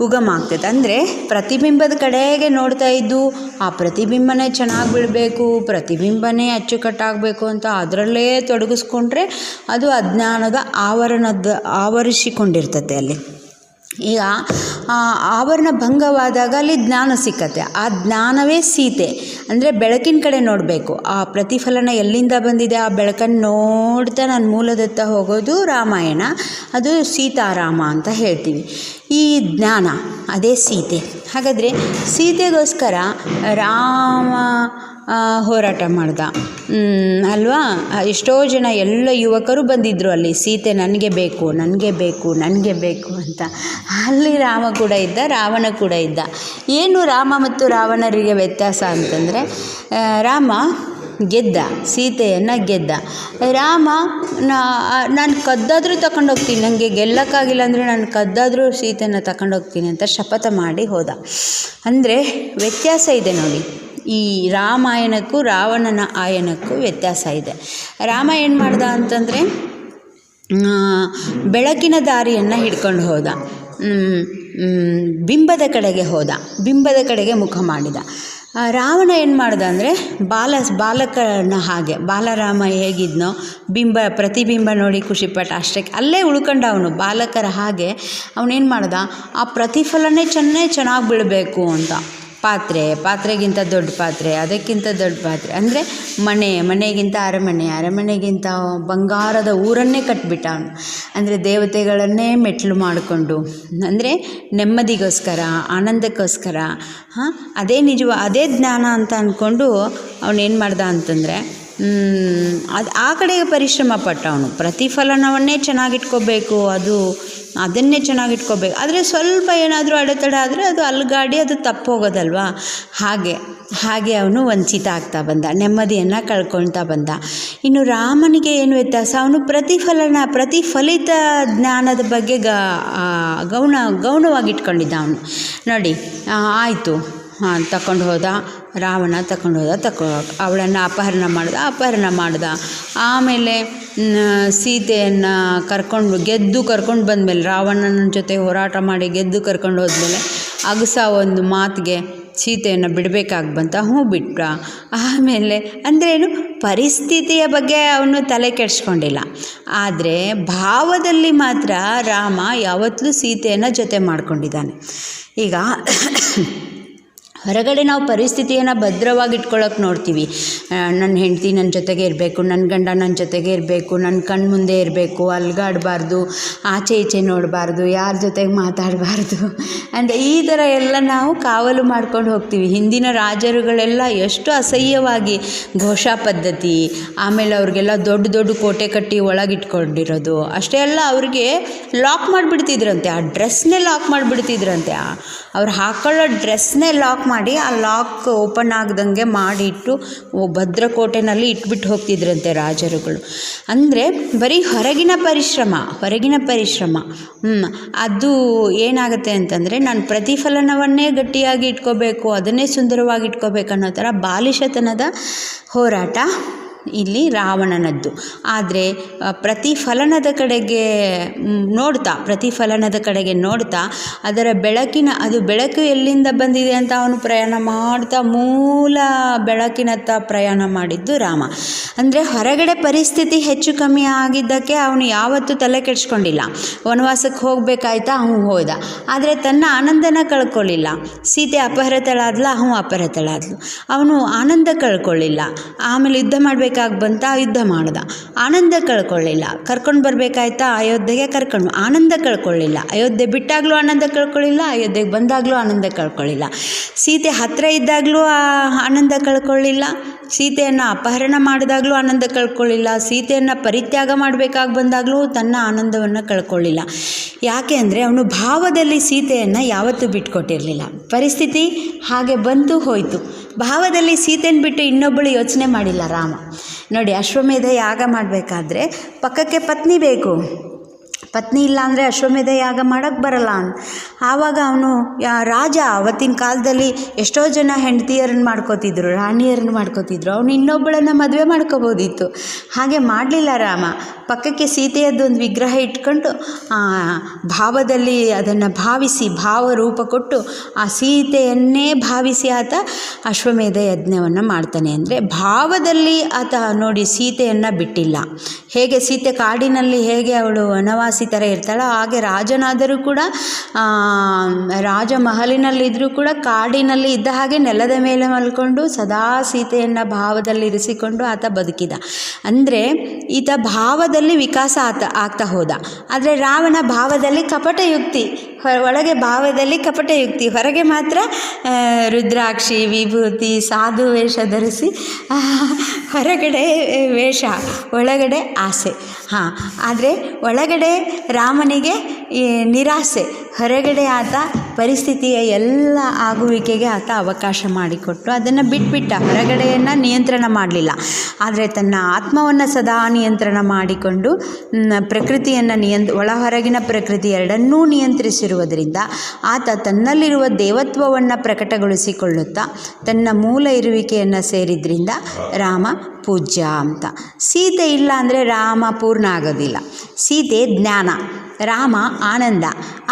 ಉಗಮ ಆಗ್ತದೆ ಅಂದರೆ ಪ್ರತಿಬಿಂಬದ ಕಡೆಗೆ ನೋಡ್ತಾ ಇದ್ದು, ಆ ಪ್ರತಿಬಿಂಬನೇ ಚೆನ್ನಾಗಿ ಬಿಡಬೇಕು ಪ್ರತಿಬಿಂಬನೇ ಅಚ್ಚುಕಟ್ಟಾಗಬೇಕು ಅಂತ ಅದರಲ್ಲೇ ತೊಡಗಿಸ್ಕೊಂಡ್ರೆ ಅದು ಅಜ್ಞಾನದ ಆವರಣದ, ಆವರಿಸಿಕೊಂಡಿರ್ತದೆ ಅಲ್ಲಿ. ಈಗ ಆವರಣ ಭಂಗವಾದಾಗ ಅಲ್ಲಿ ಜ್ಞಾನ ಸಿಕ್ಕತ್ತೆ. ಆ ಜ್ಞಾನವೇ ಸೀತೆ. ಅಂದರೆ ಬೆಳಕಿನ ಕಡೆ ನೋಡಬೇಕು. ಆ ಪ್ರತಿಫಲನ ಎಲ್ಲಿಂದ ಬಂದಿದೆ? ಆ ಬೆಳಕನ್ನು ನೋಡ್ತಾ ನಾನು ಮೂಲದತ್ತ ಹೋಗೋದು ರಾಮಾಯಣ. ಅದು ಸೀತಾರಾಮ ಅಂತ ಹೇಳ್ತೀವಿ. ಈ ಜ್ಞಾನ, ಅದೇ ಸೀತೆ. ಹಾಗಾದರೆ ಸೀತೆಗೋಸ್ಕರ ರಾಮ ಹೋರಾಟ ಮಾಡ್ದ. ಅಲ್ವಾ? ಎಷ್ಟೋ ಜನ ಎಲ್ಲ ಯುವಕರು ಬಂದಿದ್ದರು ಅಲ್ಲಿ. ಸೀತೆ ನನಗೆ ಬೇಕು ನನಗೆ ಬೇಕು ನನಗೆ ಬೇಕು ಅಂತ. ಅಲ್ಲಿ ರಾಮ ಕೂಡ ಇದ್ದ, ರಾವಣ ಕೂಡ ಇದ್ದ. ಏನು ರಾಮ ಮತ್ತು ರಾವಣರಿಗೆ ವ್ಯತ್ಯಾಸ ಅಂತಂದರೆ ರಾಮ ಗೆದ್ದ, ಸೀತೆಯನ್ನು ಗೆದ್ದ. ರಾಮ ನಾನು ಕದ್ದಾದರೂ ತಗೊಂಡೋಗ್ತೀನಿ ನನಗೆ ಗೆಲ್ಲಕ್ಕಾಗಿಲ್ಲ ಅಂದರೆ ನಾನು ಕದ್ದಾದರೂ ಸೀತೆಯನ್ನು ತಗೊಂಡೋಗ್ತೀನಿ ಅಂತ ಶಪಥ ಮಾಡಿ ಹೋದ. ಅಂದರೆ ವ್ಯತ್ಯಾಸ ಇದೆ ನೋಡಿ. ಈ ರಾಮಾಯಣಕ್ಕೂ ರಾವಣನ ಆಯನಕ್ಕೂ ವ್ಯತ್ಯಾಸ ಇದೆ. ರಾಮ ಏನು ಮಾಡ್ದ ಅಂತಂದರೆ ಬೆಳಕಿನ ದಾರಿಯನ್ನು ಹಿಡ್ಕೊಂಡು ಹೋದ. ಬಿಂಬದ ಕಡೆಗೆ ಹೋದ. ಬಿಂಬದ ಕಡೆಗೆ ಮುಖ ಮಾಡಿದ. ರಾವಣ ಏನು ಮಾಡ್ದ ಅಂದರೆ ಬಾಲ, ಬಾಲಕನ ಹಾಗೆ, ಬಾಲರಾಮ ಹೇಗಿದ್ನೋ, ಬಿಂಬ, ಪ್ರತಿಬಿಂಬ ನೋಡಿ ಖುಷಿಪಟ್ಟ ಅಷ್ಟಕ್ಕೆ. ಅಲ್ಲೇ ಉಳ್ಕೊಂಡ ಅವನು, ಬಾಲಕರ ಹಾಗೆ. ಅವನೇನು ಮಾಡ್ದ? ಆ ಪ್ರತಿಫಲನೇ ಚೆನ್ನೇ ಚೆನ್ನಾಗಿ ಬೀಳಬೇಕು ಅಂತ. ಪಾತ್ರೆ, ಪಾತ್ರೆಗಿಂತ ದೊಡ್ಡ ಪಾತ್ರೆ, ಅದಕ್ಕಿಂತ ದೊಡ್ಡ ಪಾತ್ರೆ. ಅಂದರೆ ಮನೆ, ಮನೆಗಿಂತ ಅರಮನೆ, ಅರಮನೆಗಿಂತ ಬಂಗಾರದ ಊರನ್ನೇ ಕಟ್ಬಿಟ್ಟ ಅವನು. ಅಂದರೆ ದೇವತೆಗಳನ್ನೇ ಮೆಟ್ಲು ಮಾಡಿಕೊಂಡು, ಅಂದರೆ ನೆಮ್ಮದಿಗೋಸ್ಕರ, ಆನಂದಕ್ಕೋಸ್ಕರ, ಹಾಂ? ಅದೇ ನಿಜವ, ಅದೇ ಜ್ಞಾನ ಅಂತ ಅಂದ್ಕೊಂಡು ಅವನೇನು ಮಾಡ್ದ ಅಂತಂದರೆ ಅದು ಆ ಕಡೆಗೆ ಪರಿಶ್ರಮ ಪಟ್ಟವನು. ಪ್ರತಿಫಲನವನ್ನೇ ಚೆನ್ನಾಗಿಟ್ಕೋಬೇಕು, ಅದು ಅದನ್ನೇ ಚೆನ್ನಾಗಿಟ್ಕೋಬೇಕು. ಆದರೆ ಸ್ವಲ್ಪ ಏನಾದರೂ ಅಡೆತಡೆ ಆದರೆ ಅದು ಅಲ್ಗಾಡಿ ಅದು ತಪ್ಪೋಗೋದಲ್ವಾ? ಹಾಗೆ ಹಾಗೆ ಅವನು ವಂಚಿತ ಆಗ್ತಾ ಬಂದ, ನೆಮ್ಮದಿಯನ್ನು ಕಳ್ಕೊಳ್ತಾ ಬಂದ. ಇನ್ನು ರಾಮನಿಗೆ ಏನು ವ್ಯತ್ಯಾಸ? ಅವನು ಪ್ರತಿಫಲನ, ಪ್ರತಿಫಲಿತ ಜ್ಞಾನದ ಬಗ್ಗೆ ಗ ಗೌಣ, ಗೌಣವಾಗಿಟ್ಕೊಂಡಿದ್ದ ಅವನು. ನೋಡಿ ಆಯಿತು. ಹಾಂ ತಗೊಂಡು ಹೋದ, ರಾವಣ ತಕೊಂಡು ಹೋದ, ತಕೊ ಅವಳನ್ನು ಅಪಹರಣ ಮಾಡ್ದ ಅಪಹರಣ ಮಾಡ್ದ. ಆಮೇಲೆ ಸೀತೆಯನ್ನು ಕರ್ಕೊಂಡು, ಗೆದ್ದು ಕರ್ಕೊಂಡು ಬಂದಮೇಲೆ, ರಾವಣನ ಜೊತೆ ಹೋರಾಟ ಮಾಡಿ ಗೆದ್ದು ಕರ್ಕೊಂಡು ಹೋದ್ಮೇಲೆ, ಅಗಸ ಒಂದು ಮಾತಿಗೆ ಸೀತೆಯನ್ನು ಬಿಡಬೇಕಾಗಿ ಬಂತ ಹ್ಞೂ ಬಿಟ್ಟ ಆಮೇಲೆ, ಅಂದ್ರೇನು, ಪರಿಸ್ಥಿತಿಯ ಬಗ್ಗೆ ಅವನು ತಲೆ ಕೆಡಿಸ್ಕೊಂಡಿಲ್ಲ. ಆದರೆ, ಭಾವದಲ್ಲಿ ಮಾತ್ರ ರಾಮ ಯಾವತ್ತೂ ಸೀತೆಯನ್ನು ಜೊತೆ ಮಾಡ್ಕೊಂಡಿದ್ದಾನೆ. ಈಗ ಹೊರಗಡೆ ನಾವು ಪರಿಸ್ಥಿತಿಯನ್ನು ಭದ್ರವಾಗಿ ಇಟ್ಕೊಳ್ಳೋಕೆ ನೋಡ್ತೀವಿ ನನ್ನ ಹೆಂಡತಿ ನನ್ನ ಜೊತೆಗೆ ಇರಬೇಕು ನನ್ನ ಗಂಡ ನನ್ನ ಜೊತೆಗೆ ಇರಬೇಕು ನನ್ನ ಕಣ್ಣು ಮುಂದೆ ಇರಬೇಕು, ಅಲ್ಗಾಡಬಾರ್ದು, ಆಚೆ ಈಚೆ ನೋಡಬಾರ್ದು, ಯಾರ ಜೊತೆಗೆ ಮಾತಾಡಬಾರ್ದು. ಅಂದರೆ ಈ ಥರ ಎಲ್ಲ ನಾವು ಕಾವಲು ಮಾಡ್ಕೊಂಡು ಹೋಗ್ತೀವಿ. ಹಿಂದಿನ ರಾಜರುಗಳೆಲ್ಲ ಎಷ್ಟು ಅಸಹ್ಯವಾಗಿ ಘೋಷಾ ಪದ್ಧತಿ, ಆಮೇಲೆ ಅವ್ರಿಗೆಲ್ಲ ದೊಡ್ಡ ದೊಡ್ಡ ಕೋಟೆ ಕಟ್ಟಿ ಒಳಗಿಟ್ಕೊಂಡಿರೋದು, ಅಷ್ಟೇ ಅಲ್ಲ ಅವ್ರಿಗೆ ಲಾಕ್ ಮಾಡಿಬಿಡ್ತಿದ್ರಂತೆ. ಆ ಡ್ರೆಸ್ನೇ ಲಾಕ್ ಮಾಡಿಬಿಡ್ತಿದ್ರಂತೆ. ಅವ್ರು ಹಾಕೊಳ್ಳೋ ಡ್ರೆಸ್ನೇ ಲಾಕ್ ಮಾಡಿ ಆ ಲಾಕ್ ಓಪನ್ ಆಗ್ದಂಗೆ ಮಾಡಿಟ್ಟು ಭದ್ರಕೋಟೆನಲ್ಲಿ ಇಟ್ಬಿಟ್ಟು ಹೋಗ್ತಿದ್ರಂತೆ ರಾಜರುಗಳು. ಅಂದರೆ ಬರೀ ಹೊರಗಿನ ಪರಿಶ್ರಮ ಹೊರಗಿನ ಪರಿಶ್ರಮ. ಅದು ಏನಾಗುತ್ತೆ ಅಂತಂದರೆ ನಾನು ಪ್ರತಿಫಲನವನ್ನೇ ಗಟ್ಟಿಯಾಗಿ ಇಟ್ಕೋಬೇಕು, ಅದನ್ನೇ ಸುಂದರವಾಗಿ ಇಟ್ಕೋಬೇಕು ಅನ್ನೋ ಥರ ಬಾಲಿಶತನದ ಹೋರಾಟ. ಇಲ್ಲಿ ರಾವಣನದ್ದು. ಆದರೆ ಪ್ರತಿಫಲನದ ಕಡೆಗೆ ನೋಡ್ತಾ, ಪ್ರತಿಫಲನದ ಕಡೆಗೆ ನೋಡ್ತಾ, ಅದರ ಬೆಳಕಿನ, ಅದು ಬೆಳಕು ಎಲ್ಲಿಂದ ಬಂದಿದೆ ಅಂತ ಅವನು ಪ್ರಯಾಣ ಮಾಡ್ತಾ, ಮೂಲ ಬೆಳಕಿನತ್ತ ಪ್ರಯಾಣ ಮಾಡಿದ್ದು ರಾಮ. ಅಂದರೆ, ಹೊರಗಡೆ ಪರಿಸ್ಥಿತಿ ಹೆಚ್ಚು ಕಮ್ಮಿ ಆಗಿದ್ದಕ್ಕೆ ಅವನು ಯಾವತ್ತೂ ತಲೆ ಕೆಡಿಸ್ಕೊಂಡಿಲ್ಲ. ವನವಾಸಕ್ಕೆ ಹೋಗಬೇಕಾಯ್ತಾ ಅವನು ಹೋದ. ಆದರೆ, ತನ್ನ ಆನಂದನ ಕಳ್ಕೊಳ್ಳಿಲ್ಲ. ಸೀತೆ ಅಪಹರತಳಾದ್ಲು ಅವನು ಅಪಹೃತಳಾದ್ಲು. ಅವನು ಆನಂದ ಕಳ್ಕೊಳ್ಳಿಲ್ಲ. ಆಮೇಲೆ ಯುದ್ಧ ಮಾಡಬೇಕಾಗಿ ಬಂತ ಯುದ್ಧ ಮಾಡ್ದ. ಆನಂದ ಕಳ್ಕೊಳ್ಳಿಲ್ಲ. ಕರ್ಕೊಂಡು ಬರಬೇಕಾಯ್ತಾ? ಅಯೋಧ್ಯೆಗೆ ಕರ್ಕೊಂಡು ಆನಂದ ಕಳ್ಕೊಳ್ಳಿಲ್ಲ. ಅಯೋಧ್ಯೆ ಬಿಟ್ಟಾಗಲೂ ಆನಂದ ಕಳ್ಕೊಳ್ಳಿಲ್ಲ, ಅಯೋಧ್ಯೆಗೆ ಬಂದಾಗಲೂ ಆನಂದ ಕಳ್ಕೊಳ್ಳಿಲ್ಲ. ಸೀತೆ ಹತ್ತಿರ ಇದ್ದಾಗಲೂ ಆನಂದ ಕಳ್ಕೊಳ್ಳಿಲ್ಲ. ಸೀತೆಯನ್ನು ಅಪಹರಣ ಮಾಡಿದಾಗಲೂ ಆನಂದ ಕಳ್ಕೊಳ್ಳಿಲ್ಲ. ಸೀತೆಯನ್ನು ಪರಿತ್ಯಾಗ ಮಾಡಬೇಕಾಗಿ ಬಂದಾಗಲೂ ತನ್ನ ಆನಂದವನ್ನು ಕಳ್ಕೊಳ್ಳಿಲ್ಲ. ಯಾಕೆ ಅಂದರೆ ಅವನು ಭಾವದಲ್ಲಿ ಸೀತೆಯನ್ನು ಯಾವತ್ತೂ ಬಿಟ್ಕೊಟ್ಟಿರಲಿಲ್ಲ. ಪರಿಸ್ಥಿತಿ ಹಾಗೆ ಬಂತು ಹೋಯಿತು. ಭಾವದಲ್ಲಿ ಸೀತೆನ ಬಿಟ್ಟು ಇನ್ನೊಬ್ಬಳು ಯೋಚನೆ ಮಾಡಿಲ್ಲ ರಾಮ. ನೋಡಿ ಅಶ್ವಮೇಧ ಯಾಗ ಮಾಡಬೇಕಾದ್ರೆ ಪಕ್ಕಕ್ಕೆ ಪತ್ನಿ ಬೇಕು. ಪತ್ನಿ ಇಲ್ಲ ಅಂದರೆ ಅಶ್ವಮೇಧ ಯಾಗ ಮಾಡೋಕ್ಕೆ ಬರಲ್ಲ ಅಂತ ಆವಾಗ ಅವನು ರಾಜ, ಅವತ್ತಿನ ಕಾಲದಲ್ಲಿ ಎಷ್ಟೋ ಜನ ಹೆಂಡತಿಯರನ್ನ ಮಾಡ್ಕೋತಿದ್ರು, ರಾಣಿಯರನ್ನ ಮಾಡ್ಕೋತಿದ್ರು. ಅವನು ಇನ್ನೊಬ್ಬಳನ್ನು ಮದುವೆ ಮಾಡ್ಕೋಬೋದಿತ್ತು. ಹಾಗೆ ಮಾಡಲಿಲ್ಲ ರಾಮ. ಪಕ್ಕಕ್ಕೆ ಸೀತೆಯದ್ದೊಂದು ವಿಗ್ರಹ ಇಟ್ಕೊಂಡು ಭಾವದಲ್ಲಿ ಅದನ್ನು ಭಾವಿಸಿ, ಭಾವ ರೂಪ ಕೊಟ್ಟು, ಆ ಸೀತೆಯನ್ನೇ ಭಾವಿಸಿ ಆತ ಅಶ್ವಮೇಧ ಯಜ್ಞವನ್ನು ಮಾಡ್ತಾನೆ ಅಂದರೆ ಭಾವದಲ್ಲಿ ಆತ ನೋಡಿ ಸೀತೆಯನ್ನು ಬಿಟ್ಟಿಲ್ಲ. ಹೇಗೆ, ಸೀತೆ ಕಾಡಿನಲ್ಲಿ ಹೇಗೆ ಅವಳು ವನವಾಸಿ ಥರ ಇರ್ತಾಳೋ. ಹಾಗೆ ರಾಜನಾದರೂ ಕೂಡ ರಾಜ ಮಹಲಿನಲ್ಲಿದ್ದರೂ ಕೂಡ ಕಾಡಿನಲ್ಲಿ ಇದ್ದ ಹಾಗೆ ನೆಲದ ಮೇಲೆ ಮಲ್ಕೊಂಡು ಸದಾ ಸೀತೆಯನ್ನು ಭಾವದಲ್ಲಿ ಇರಿಸಿಕೊಂಡು ಆತ ಬದುಕಿದ. ಅಂದರೆ ಈತ ಭಾವದಲ್ಲಿ ವಿಕಾಸ ಆತ, ಆಗ್ತಾ ಹೋದ. ಆದರೆ ರಾವಣ ಭಾವದಲ್ಲಿ ಕಪಟ ಯುಕ್ತಿ, ಹೊ- ಒಳಗೆ ಭಾವದಲ್ಲಿ ಕಪಟ ಯುಕ್ತಿ, ಹೊರಗೆ ಮಾತ್ರ ರುದ್ರಾಕ್ಷಿ, ವಿಭೂತಿ, ಸಾಧು ವೇಷ ಧರಿಸಿ ಹೊರಗಡೆ, ವೇಷ, ಒಳಗಡೆ ಆಸೆ. ಹಾಂ, ಆದರೆ ಒಳಗಡೆ ರಾಮನಿಗೆ ನಿರಾಸೆ, ಹೊರಗಡೆ ಆತ ಪರಿಸ್ಥಿತಿಯ ಎಲ್ಲ ಆಗುವಿಕೆಗೆ ಆತ ಅವಕಾಶ ಮಾಡಿಕೊಟ್ಟು ಅದನ್ನು ಬಿಟ್ಬಿಟ್ಟ, ಹೊರಗಡೆಯನ್ನು ನಿಯಂತ್ರಣ ಮಾಡಲಿಲ್ಲ. ಆದರೆ ತನ್ನ ಆತ್ಮವನ್ನು ಸದಾ ನಿಯಂತ್ರಣ ಮಾಡಿಕೊಂಡು ಪ್ರಕೃತಿಯನ್ನು ನಿಯಂತ್ ಒಳ ಹೊರಗಿನ ಪ್ರಕೃತಿ ಎರಡನ್ನೂ ನಿಯಂತ್ರಿಸಿರುವುದರಿಂದ ಆತ ತನ್ನಲ್ಲಿರುವ ದೇವತ್ವವನ್ನು ಪ್ರಕಟಗೊಳಿಸಿಕೊಳ್ಳುತ್ತಾ, ತನ್ನ ಮೂಲ ಇರುವಿಕೆಯನ್ನು ಸೇರಿದ್ರಿಂದ ರಾಮ ಪೂಜ್ಯ ಅಂತ. ಸೀತೆ ಇಲ್ಲ ಅಂದರೆ ರಾಮ ಪೂರ್ಣ ಆಗೋದಿಲ್ಲ. ಸೀತೆ ಜ್ಞಾನ, ರಾಮ ಆನಂದ.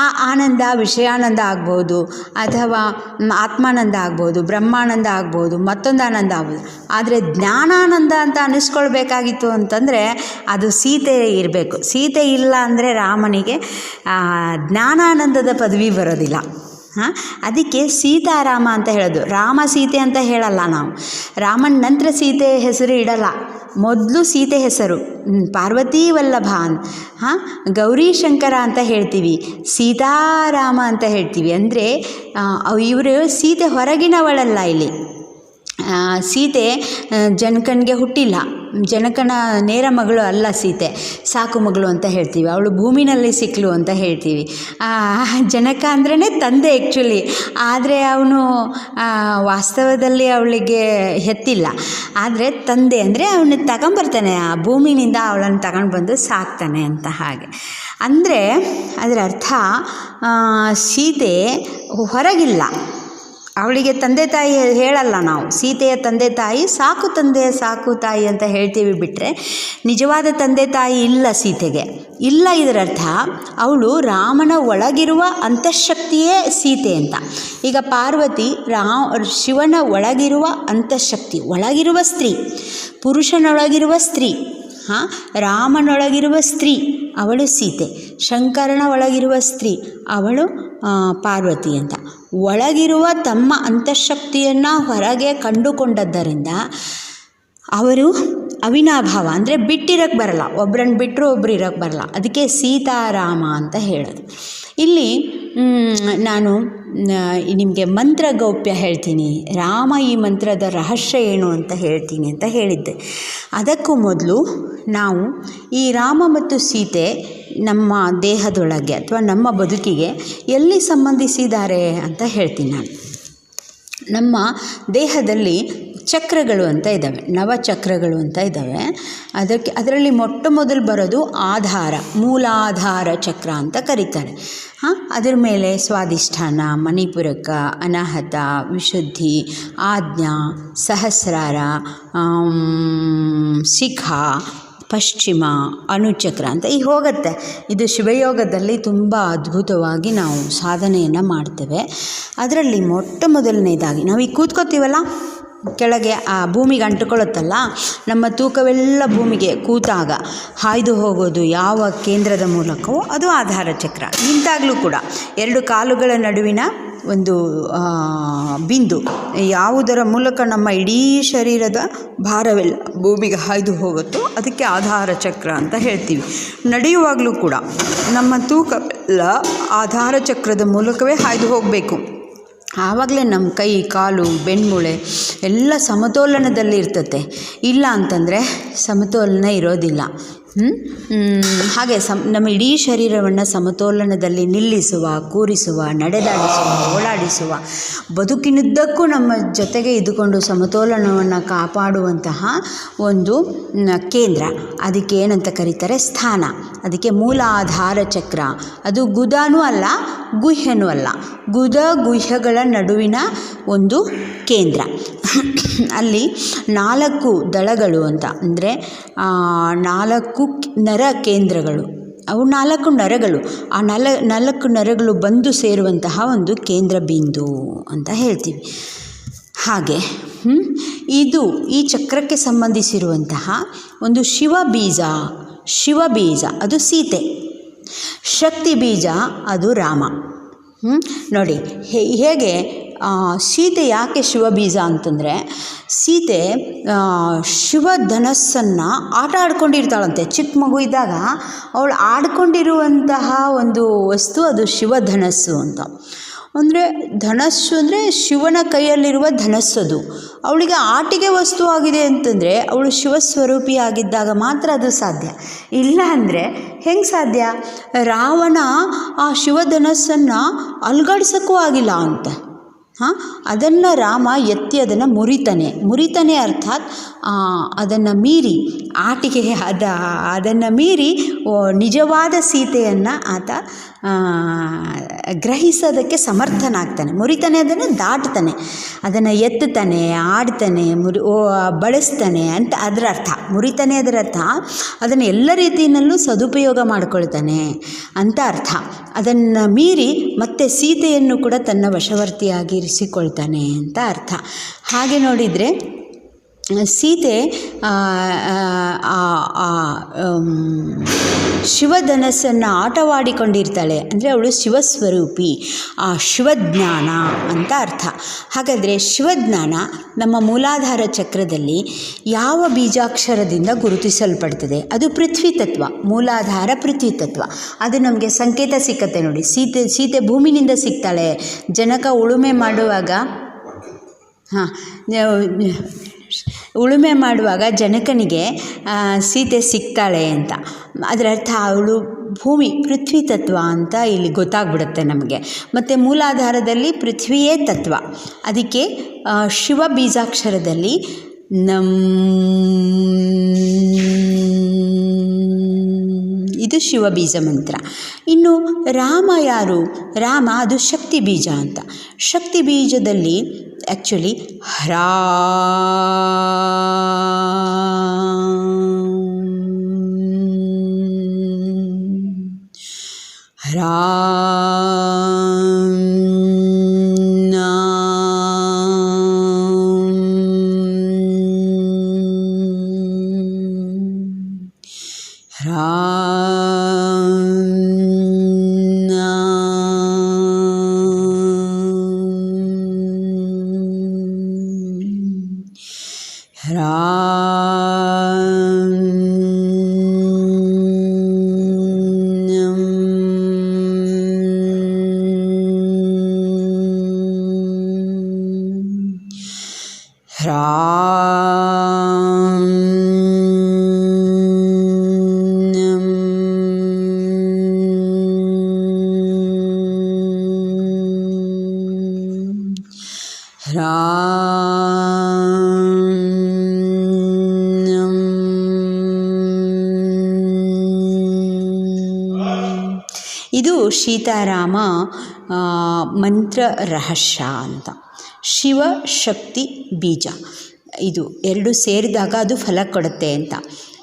ಆ ಆನಂದ ವಿಷಯಾನಂದ ಆಗ್ಬೋದು, ಅಥವಾ ಆತ್ಮಾನಂದ ಆಗ್ಬೋದು, ಬ್ರಹ್ಮಾನಂದ ಆಗ್ಬೋದು, ಮತ್ತೊಂದು ಆನಂದ ಆಗ್ಬೋದು. ಆದರೆ ಜ್ಞಾನಾನಂದ ಅಂತ ಅನ್ನಿಸ್ಕೊಳ್ಬೇಕಾಗಿತ್ತು ಅಂತಂದರೆ ಅದು ಸೀತೆ ಇರಬೇಕು. ಸೀತೆ ಇಲ್ಲ ಅಂದರೆ ರಾಮನಿಗೆ ಜ್ಞಾನಾನಂದದ ಪದವಿ ಬರೋದಿಲ್ಲ. ಹಾಂ? ಅದಕ್ಕೆ ಸೀತಾರಾಮ ಅಂತ ಹೇಳೋದು. ರಾಮ ಸೀತೆ ಅಂತ ಹೇಳಲ್ಲ ನಾವು. ರಾಮನ ನಂತರ ಸೀತೆ ಹೆಸರು ಇಡಲ್ಲ. ಮೊದಲು ಸೀತೆ ಹೆಸರು. ಪಾರ್ವತಿ ವಲ್ಲಭ ಅಂತ. ಹಾಂ? ಗೌರೀಶಂಕರ ಅಂತ ಹೇಳ್ತೀವಿ. ಸೀತಾರಾಮ ಅಂತ ಹೇಳ್ತೀವಿ. ಅಂದರೆ ಇವರು ಸೀತೆ ಹೊರಗಿನವಳಲ್ಲ ಇಲ್ಲಿ. ಸೀತೆ ಜನಕನಿಗೆ ಹುಟ್ಟಿಲ್ಲ. ಜನಕನ ನೇರ ಮಗಳು ಅಲ್ಲ ಸೀತೆ. ಸಾಕು ಮಗಳು ಅಂತ ಹೇಳ್ತೀವಿ. ಅವಳು ಭೂಮಿನಲ್ಲಿ ಸಿಕ್ಕಲು ಅಂತ ಹೇಳ್ತೀವಿ. ಜನಕ ಅಂದ್ರೇ ತಂದೆ ಆ್ಯಕ್ಚುಲಿ ಆದರೆ ಅವನು ವಾಸ್ತವದಲ್ಲಿ ಅವಳಿಗೆ ಹೆತ್ತಿಲ್ಲ. ಆದರೆ ತಂದೆ ಅಂದರೆ ಅವನು ತಗೊಂಬರ್ತಾನೆ. ಆ ಭೂಮಿನಿಂದ ಅವಳನ್ನು ತಗೊಂಡು ಬಂದು ಸಾಕ್ತಾನೆ ಅಂತ ಹಾಗೆ. ಅಂದರೆ, ಅದರ ಅರ್ಥ ಸೀತೆ ಹೊರಗಿಲ್ಲ. ಅವಳಿಗೆ ತಂದೆ ತಾಯಿ ಹೇಳಲ್ಲ ನಾವು. ಸೀತೆಯ ತಂದೆ ತಾಯಿ, ಸಾಕು ತಂದೆ, ಸಾಕು ತಾಯಿ ಅಂತ ಹೇಳ್ತೀವಿ ಬಿಟ್ಟರೆ ನಿಜವಾದ ತಂದೆ ತಾಯಿ ಇಲ್ಲ ಸೀತೆಗೆ. ಇಲ್ಲ ಇದರರ್ಥ, ಅವಳು ರಾಮನ ಒಳಗಿರುವ ಅಂತಃಶಕ್ತಿಯೇ ಸೀತೆ ಅಂತ. ಈಗ ಪಾರ್ವತಿ ರಾ ಶಿವನ ಒಳಗಿರುವ ಅಂತಃಶಕ್ತಿ, ಒಳಗಿರುವ ಸ್ತ್ರೀ, ಪುರುಷನೊಳಗಿರುವ ಸ್ತ್ರೀ ಹಾಂ? ರಾಮನೊಳಗಿರುವ ಸ್ತ್ರೀ, ಅವಳು ಸೀತೆ. ಶಂಕರನ ಒಳಗಿರುವ ಸ್ತ್ರೀ, ಅವಳು ಪಾರ್ವತಿ ಅಂತ. ಒಳಗಿರುವ ತಮ್ಮ ಅಂತಃಶಕ್ತಿಯನ್ನು ಹೊರಗೆ ಕಂಡುಕೊಂಡದ್ದರಿಂದ ಅವರು ಅವಿನಾಭಾವ ಅಂದರೆ ಬಿಟ್ಟಿರೋಕ್ಕೆ ಬರಲ್ಲ. ಒಬ್ರನ್ನ ಬಿಟ್ಟರು ಒಬ್ರು ಇರೋಕ್ಕೆ ಬರಲ್ಲ. ಅದಕ್ಕೆ ಸೀತಾರಾಮ ಅಂತ ಹೇಳೋದು. ಇಲ್ಲಿ ನಾನು ನಿಮಗೆ ಮಂತ್ರ ಗೌಪ್ಯ ಹೇಳ್ತೀನಿ. ರಾಮ ಈ ಮಂತ್ರದ ರಹಸ್ಯ ಏನು ಅಂತ ಹೇಳ್ತೀನಿ ಅಂತ ಹೇಳಿದ್ದೆ. ಅದಕ್ಕೂ ಮೊದಲು ನಾವು ಈ ರಾಮ ಮತ್ತು ಸೀತೆ ನಮ್ಮ ದೇಹದೊಳಗೆ ಅಥವಾ ನಮ್ಮ ಬದುಕಿಗೆ ಎಲ್ಲಿ ಸಂಬಂಧಿಸಿದ್ದಾರೆ ಅಂತ ಹೇಳ್ತೀನಿ ನಾನು. ನಮ್ಮ ದೇಹದಲ್ಲಿ ಚಕ್ರಗಳು ಅಂತ ಇದ್ದಾವೆ ನವಚಕ್ರಗಳು ಅಂತ ಇದ್ದಾವೆ ಅದಕ್ಕೆ, ಅದರಲ್ಲಿ ಮೊಟ್ಟ ಮೊದಲು ಬರೋದು ಆಧಾರ, ಮೂಲಾಧಾರ ಚಕ್ರ ಅಂತ ಕರೀತಾರೆ. ಹಾಂ? ಅದರ ಮೇಲೆ ಸ್ವಾದಿಷ್ಠಾನ ಮಣಿಪುರಕ, ಅನಾಹತ, ವಿಶುದ್ಧಿ, ಆಜ್ಞಾ, ಸಹಸ್ರಾರ ಸಿಖ ಪಶ್ಚಿಮ, ಅಣುಚಕ್ರ ಅಂತ ಈಗ ಹೋಗುತ್ತೆ. ಇದು ಶಿವಯೋಗದಲ್ಲಿ ತುಂಬ ಅದ್ಭುತವಾಗಿ ನಾವು ಸಾಧನೆಯನ್ನು ಮಾಡ್ತೇವೆ. ಅದರಲ್ಲಿ ಮೊಟ್ಟ ಮೊದಲನೇದಾಗಿ ನಾವು ಈಗ ಕೂತ್ಕೋತೀವಲ್ಲ? ಕೆಳಗೆ ಆ ಭೂಮಿಗೆ ಅಂಟುಕೊಳ್ಳುತ್ತಲ್ಲ, ನಮ್ಮ ತೂಕವೆಲ್ಲ ಭೂಮಿಗೆ ಕೂತಾಗ ಹಾಯ್ದು ಹೋಗೋದು ಯಾವ ಕೇಂದ್ರದ ಮೂಲಕವೋ ಅದು ಆಧಾರ ಚಕ್ರ. ನಿಂತಾಗಲೂ ಕೂಡ ಎರಡು ಕಾಲುಗಳ ನಡುವಿನ ಒಂದು ಬಿಂದು ಯಾವುದರ ಮೂಲಕ ನಮ್ಮ ಇಡೀ ಶರೀರದ ಭಾರವೆಲ್ಲ ಭೂಮಿಗೆ ಹಾಯ್ದು ಹೋಗುತ್ತೋ ಅದಕ್ಕೆ ಆಧಾರ ಚಕ್ರ ಅಂತ ಹೇಳ್ತೀವಿ. ನಡೆಯುವಾಗಲೂ ಕೂಡ ನಮ್ಮ ತೂಕ ಎಲ್ಲ ಆಧಾರ ಚಕ್ರದ ಮೂಲಕವೇ ಹಾಯ್ದು ಹೋಗಬೇಕು. ಆವಾಗಲೇ ನಮ್ಮ ಕೈ, ಕಾಲು, ಬೆನ್ಮೂಳೆ ಎಲ್ಲ ಸಮತೋಲನದಲ್ಲಿ ಇರ್ತತೆ. ಇಲ್ಲ ಅಂತಂದರೆ ಸಮತೋಲನ ಇರೋದಿಲ್ಲ. ಹಾಗೆ ಸಮ್, ನಮ್ಮ ಇಡೀ ಶರೀರವನ್ನು ಸಮತೋಲನದಲ್ಲಿ ನಿಲ್ಲಿಸುವ, ಕೂರಿಸುವ, ನಡೆದಾಡಿಸುವ ಓಡಾಡಿಸುವ ಬದುಕಿನುದ್ದಕ್ಕೂ ನಮ್ಮ ಜೊತೆಗೆ ಇದ್ದುಕೊಂಡು ಸಮತೋಲನವನ್ನು ಕಾಪಾಡುವಂತಹ ಒಂದು ಕೇಂದ್ರ. ಅದಕ್ಕೆ ಏನಂತ ಕರೀತಾರೆ? ಸ್ಥಾನ. ಅದಕ್ಕೆ ಮೂಲಾಧಾರ ಚಕ್ರ. ಅದು ಗುದಾನೂ ಅಲ್ಲ ಗುಹ್ಯನೂ ಅಲ್ಲ. ಗುದ ಗುಹ್ಯಗಳ ನಡುವಿನ ಒಂದು ಕೇಂದ್ರ. ಅಲ್ಲಿ ನಾಲ್ಕು ದಳಗಳು ಅಂತ. ಅಂದರೆ ನಾಲ್ಕು ನರ ಕೇಂದ್ರಗಳು. ಅವು ನಾಲ್ಕು ನರಗಳು. ಆ ನಲ, ನಾಲ್ಕು ನರಗಳು ಬಂದು ಸೇರುವಂತಹ ಒಂದು ಕೇಂದ್ರ ಬಿಂದು ಅಂತ ಹೇಳ್ತೀವಿ. ಹಾಗೆ ಇದು ಈ ಚಕ್ರಕ್ಕೆ ಸಂಬಂಧಿಸಿರುವಂತಹ ಒಂದು ಶಿವ ಬೀಜ ಶಿವ ಬೀಜ ಅದು ಸೀತೆ. ಶಕ್ತಿ ಬೀಜ ಅದು ರಾಮ. ನೋಡಿ ಹೇಗೆ ಸೀತೆ ಯಾಕೆ ಶಿವ ಬೀಜ ಅಂತಂದರೆ, ಸೀತೆ ಶಿವ ಧನಸ್ಸನ್ನು ಆಟ ಆಡ್ಕೊಂಡಿರ್ತಾಳಂತೆ. ಚಿಕ್ಕ ಮಗು ಇದ್ದಾಗ ಅವಳು ಆಡ್ಕೊಂಡಿರುವಂತಹ ಒಂದು ವಸ್ತು ಅದು ಶಿವಧನಸ್ಸು ಅಂತ. ಅಂದರೆ ಧನಸ್ಸು ಅಂದರೆ ಶಿವನ ಕೈಯಲ್ಲಿರುವ ಧನಸ್ಸದು. ಅವಳಿಗೆ ಆಟಿಕೆ ವಸ್ತು ಆಗಿದೆ ಅಂತಂದರೆ ಅವಳು ಶಿವಸ್ವರೂಪಿ ಆಗಿದ್ದಾಗ ಮಾತ್ರ ಅದು ಸಾಧ್ಯ. ಇಲ್ಲ ಅಂದರೆ ಹೆಂಗೆ ಸಾಧ್ಯ? ರಾವಣ ಆ ಶಿವಧನಸ್ಸನ್ನು ಅಲ್ಗಡ್ಸೋಕ್ಕೂ ಆಗಿಲ್ಲ ಅಂತ. ಹಾಂ? ಅದನ್ನು ರಾಮ ಎತ್ತಿ ಅದನ್ನು ಮುರಿತಾನೆ. ಮುರಿತಾನೆ ಅರ್ಥಾತ್ ಅದನ್ನು ಮೀರಿ ಆಟಿಕೆ ಅದ ಅದನ್ನು ಮೀರಿ ನಿಜವಾದ ಸೀತೆಯನ್ನು ಆತ ಗ್ರಹಿಸೋದಕ್ಕೆ ಸಮರ್ಥನಾಗ್ತಾನೆ. ಮುರಿತಾನೆ ಅದನ್ನು ದಾಟ್ತಾನೆ. ಅದನ್ನು ಎತ್ತುತ್ತಾನೆ, ಆಡ್ತಾನೆ, ಮುರಿ, ಓ, ಬಳಸ್ತಾನೆ ಅಂತ ಅದರ ಅರ್ಥ. ಮುರಿತಾನೆ ಅದರ ಅರ್ಥ, ಅದನ್ನು ಎಲ್ಲ ರೀತಿಯಲ್ಲೂ ಸದುಪಯೋಗ ಮಾಡ್ಕೊಳ್ತಾನೆ ಅಂತ ಅರ್ಥ. ಅದನ್ನು ಮೀರಿ ಮತ್ತೆ ಸೀತೆಯನ್ನು ಕೂಡ ತನ್ನ ವಶವರ್ತಿಯಾಗಿರಿಸಿಕೊಳ್ತಾನೆ ಅಂತ ಅರ್ಥ. ಹಾಗೆ ನೋಡಿದರೆ ಸೀತೆ ಶಿವಧನಸ್ಸನ್ನು ಆಟವಾಡಿಕೊಂಡಿರ್ತಾಳೆ. ಅಂದರೆ ಅವಳು ಶಿವಸ್ವರೂಪಿ, ಆ ಶಿವಜ್ಞಾನ ಅಂತ ಅರ್ಥ. ಹಾಗಾದರೆ ಶಿವಜ್ಞಾನ ನಮ್ಮ ಮೂಲಾಧಾರ ಚಕ್ರದಲ್ಲಿ ಯಾವ ಬೀಜಾಕ್ಷರದಿಂದ ಗುರುತಿಸಲ್ಪಡ್ತದೆ? ಅದು ಪೃಥ್ವಿ ತತ್ವ, ಮೂಲಾಧಾರ ಪೃಥ್ವಿ ತತ್ವ. ಅದು ನಮಗೆ ಸಂಕೇತ ಸಿಕ್ಕತ್ತೆ ನೋಡಿ. ಸೀತೆ ಸೀತೆ ಭೂಮಿನಿಂದ ಸಿಗ್ತಾಳೆ. ಜನಕ ಉಳುಮೆ ಮಾಡುವಾಗ, ಹಾಂ ಉಳುಮೆ ಮಾಡುವಾಗ ಜನಕನಿಗೆ ಸೀತೆ ಸಿಗ್ತಾಳೆ ಅಂತ. ಅದರ ಅರ್ಥ ಅವಳು ಭೂಮಿ, ಪೃಥ್ವಿ ತತ್ವ ಅಂತ ಇಲ್ಲಿ ಗೊತ್ತಾಗ್ಬಿಡುತ್ತೆ ನಮಗೆ. ಮತ್ತು ಮೂಲಾಧಾರದಲ್ಲಿ ಪೃಥ್ವಿಯೇ ತತ್ವ. ಅದಕ್ಕೆ ಶಿವ ಬೀಜಾಕ್ಷರದಲ್ಲಿ ನಮ್ಮ ಇದು ಶಿವ ಬೀಜ ಮಂತ್ರ. ಇನ್ನು ರಾಮ ಯಾರು? ರಾಮ ಅದು ಶಕ್ತಿ ಬೀಜ ಅಂತ. ಶಕ್ತಿ ಬೀಜದಲ್ಲಿ ಆ್ಯಕ್ಚುಲಿ ಹ್ರಾ ಇದು ಸೀತಾರಾಮ ಮಂತ್ರ ರಹಸ್ಯ ಅಂತ. ಶಿವ ಶಕ್ತಿ ಬೀಜ. ಇದು ಎರಡು ಸೇರಿದಾಗ ಅದು ಫಲ ಕೊಡುತ್ತೆ ಅಂತ.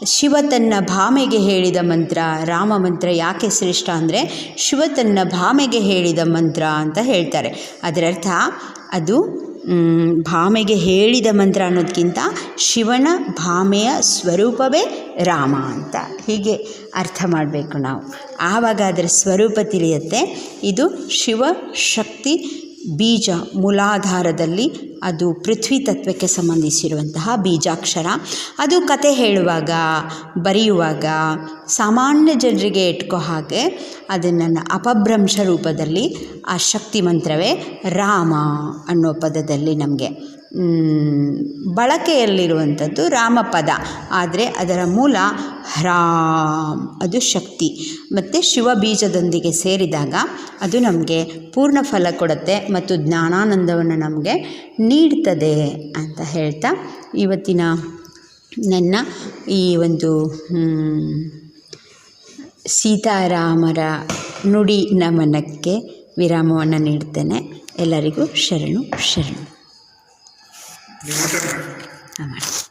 ಶಿವ ತನ್ನ ಭಾಮೆಗೆ ಹೇಳಿದ ಮಂತ್ರ, ರಾಮ ಮಂತ್ರ ಯಾಕೆ ಶ್ರೇಷ್ಠ ಅಂದರೆ ಶಿವ ತನ್ನ ಭಾಮೆಗೆ ಹೇಳಿದ ಮಂತ್ರ ಅಂತ ಹೇಳ್ತಾರೆ. ಅದರರ್ಥ ಅದು ಭಾಮೆಗೆ ಹೇಳಿದ ಮಂತ್ರ ಅನ್ನೋದಕ್ಕಿಂತ ಶಿವನ ಭಾಮೆಯ ಸ್ವರೂಪವೇ ರಾಮ ಅಂತ ಹೀಗೆ ಅರ್ಥ ಮಾಡಬೇಕು ನಾವು. ಆವಾಗ ಅದರ ಸ್ವರೂಪ ತಿಳಿಯುತ್ತೆ. ಇದು ಶಿವ ಶಕ್ತಿ ಬೀಜ ಮೂಲಾಧಾರದಲ್ಲಿ ಅದು ಪೃಥ್ವಿ ತತ್ವಕ್ಕೆ ಸಂಬಂಧಿಸಿರುವಂತಹ ಬೀಜಾಕ್ಷರ. ಅದು ಕತೆ ಹೇಳುವಾಗ, ಬರೆಯುವಾಗ ಸಾಮಾನ್ಯ ಜನರಿಗೆ ಇಟ್ಕೋ ಹಾಗೆ ಅದನ್ನು ಅಪಭ್ರಂಶ ರೂಪದಲ್ಲಿ ಆ ಶಕ್ತಿ ಮಂತ್ರವೇ ರಾಮ ಅನ್ನೋ ಪದದಲ್ಲಿ ನಮಗೆ ಬಳಕೆಯಲ್ಲಿರುವಂಥದ್ದು ರಾಮಪದ. ಆದರೆ ಅದರ ಮೂಲ ಹ್ರಾಮ್, ಅದು ಶಕ್ತಿ. ಮತ್ತು ಶಿವಬೀಜದೊಂದಿಗೆ ಸೇರಿದಾಗ ಅದು ನಮಗೆ ಪೂರ್ಣ ಫಲ ಕೊಡುತ್ತೆ ಮತ್ತು ಜ್ಞಾನಾನಂದವನ್ನು ನಮಗೆ ನೀಡ್ತದೆ ಅಂತ ಹೇಳ್ತಾ ಇವತ್ತಿನ ನನ್ನ ಈ ಒಂದು ಸೀತಾರಾಮರ ನುಡಿ ನಮನಕ್ಕೆ ವಿರಾಮವನ್ನು ನೀಡ್ತೇನೆ. ಎಲ್ಲರಿಗೂ ಶರಣು ಶರಣು. ನೀವು ಊಟ ಮಾಡಿ ಹಾಂ ಮಾಡಿ